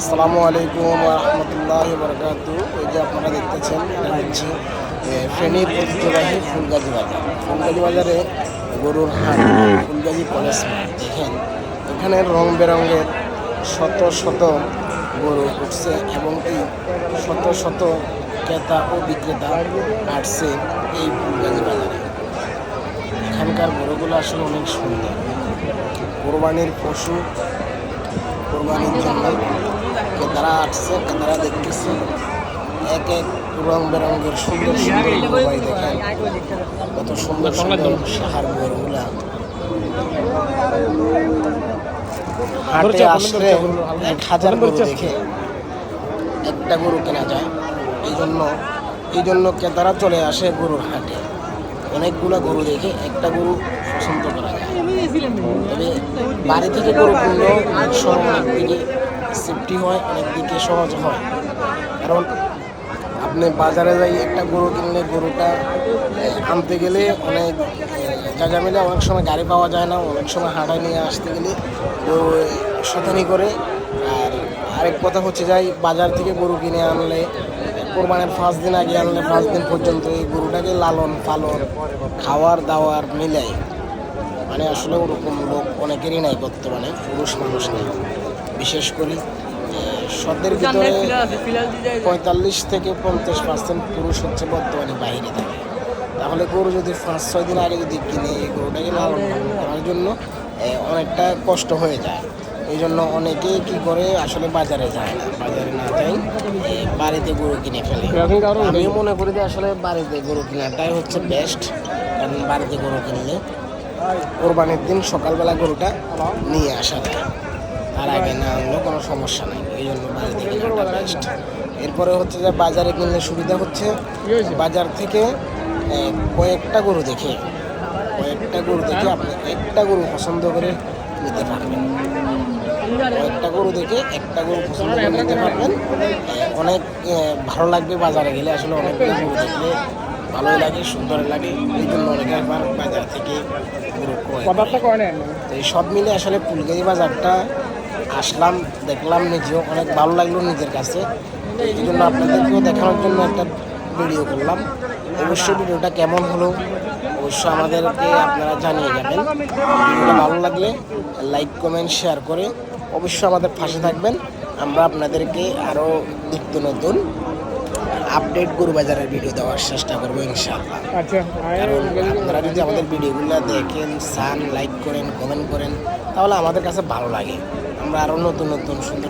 আসসালামু আলাইকুম রহমতুল্লাহ বরকাত। এই যে আপনারা দেখতেছেন হচ্ছে ফেনীর ঐতিহ্যবাহী ফুলগাজী বাজার। ফুলগাজী বাজারে গরুর হাট, ফুলগাজী কলেজ দেখেন, এখানে রং বেরঙের শত শত গরু উঠছে এবং এই শত শত ক্রেতা ও বিক্রেতা আসছে এই ফুলগাজী বাজারে। এখানকার গরুগুলো আসলে অনেক সুন্দর। কোরবানির পশু, কোরবানির জন্য ক্রেতারা আসছে ক্রেতারা দেখতেছে। এক এক রং বেরঙের সুন্দর সুন্দর গরুবাই দেখেন। কত সুন্দর সুন্দর সাহার গরুগুলা হাটে আসলে এক হাজার গরু দেখে একটা গরু কেনা যায়। এই জন্য এই জন্য ক্রেতারা চলে আসে গরুর হাটে। অনেকগুলো গরু দেখে একটা গরু পছন্দ করা যায়। তবে বাড়ি থেকে গরু কিনলেও দিকে সেফটি হয়, অনেক দিকে সহজ হয়। কারণ আপনি বাজারে যাই একটা গরু কিনলে গরুটা আনতে গেলে অনেক জায়গা মিলে অনেক সময় গাড়ি পাওয়া যায় না, অনেক সময় হাঁটায় নিয়ে আসতে গেলে শতানি করে। আর আরেক কথা হচ্ছে যাই, বাজার থেকে গরু কিনে আনলে, কোরবানের পাঁচ দিন আগে আনলে, পাঁচ দিন পর্যন্ত এই গরুটাকে লালন পালন, খাওয়ার দাওয়ার মিলাই। মানে আসলে ওরকম লোক অনেকেরই নাই বর্তমানে, পুরুষ মানুষ নেই। বিশেষ করে সদের ভিতরে পঁয়তাল্লিশ থেকে পঞ্চাশ পার্সেন্ট পুরুষ হচ্ছে বর্তমানে বাইরে থাকে। তাহলে গরু যদি পাঁচ ছয় দিন আগে যদি কিনে এই গরুটাকে লালন পালন করার জন্য অনেকটা কষ্ট হয়ে যায়। এই জন্য অনেকেই কি করে আসলে বাজারে যায় না। বাজারে না যাই বাড়িতে গরু কিনে ফেলে। আমিও মনে করি যে আসলে বাড়িতে গরু কেনাটাই হচ্ছে বেস্ট কারণ বাড়িতে গরু কিনলে কোরবানির দিন সকালবেলা গরুটা নিয়ে আসা যায়। তার আগে না আনলেও কোনো সমস্যা নেই। এই জন্য কেনাটা বেস্ট এরপরে হচ্ছে যে বাজারে কিনলে সুবিধা হচ্ছে, বাজার থেকে কয়েকটা গরু দেখে, কয়েকটা গরু দেখে আপনি একটা গরু পছন্দ করে নিতে পারবেন। কয়েকটা গরু দেখে একটা গরু পছন্দ করে নিতে পারবেন। অনেক ভালো লাগবে বাজারে গেলে, আসলে অনেকগুলো গরু দেখলে ভালোই লাগে, সুন্দর লাগে। এই জন্য অনেকে আবার বাজার থেকে গরু এই সব মিলে আসলে ফুলগাড়ি বাজারটা আসলাম দেখলাম নিজেও অনেক ভালো লাগল নিজের কাছে। এই জন্য আপনাদেরকেও দেখানোর জন্য একটা ভিডিও করলাম। অবশ্যই ভিডিওটা কেমন হলো অবশ্যই আমাদেরকে আপনারা জানিয়ে যাবেন। ভিডিওটা ভালো লাগলে লাইক কমেন্ট শেয়ার করে অবশ্যই আমাদের পাশে থাকবেন। আমরা আপনাদেরকে আরও নিত্য নতুন আপডেট গরু বাজারের ভিডিও দেওয়ার চেষ্টা করব ইনশাআল্লাহ। কারণ আপনারা যদি আমাদের ভিডিওগুলো দেখেন সান লাইক করেন কমেন্ট করেন তাহলে আমাদের কাছে ভালো লাগে। আমরা আরও নতুন নতুন সুন্দর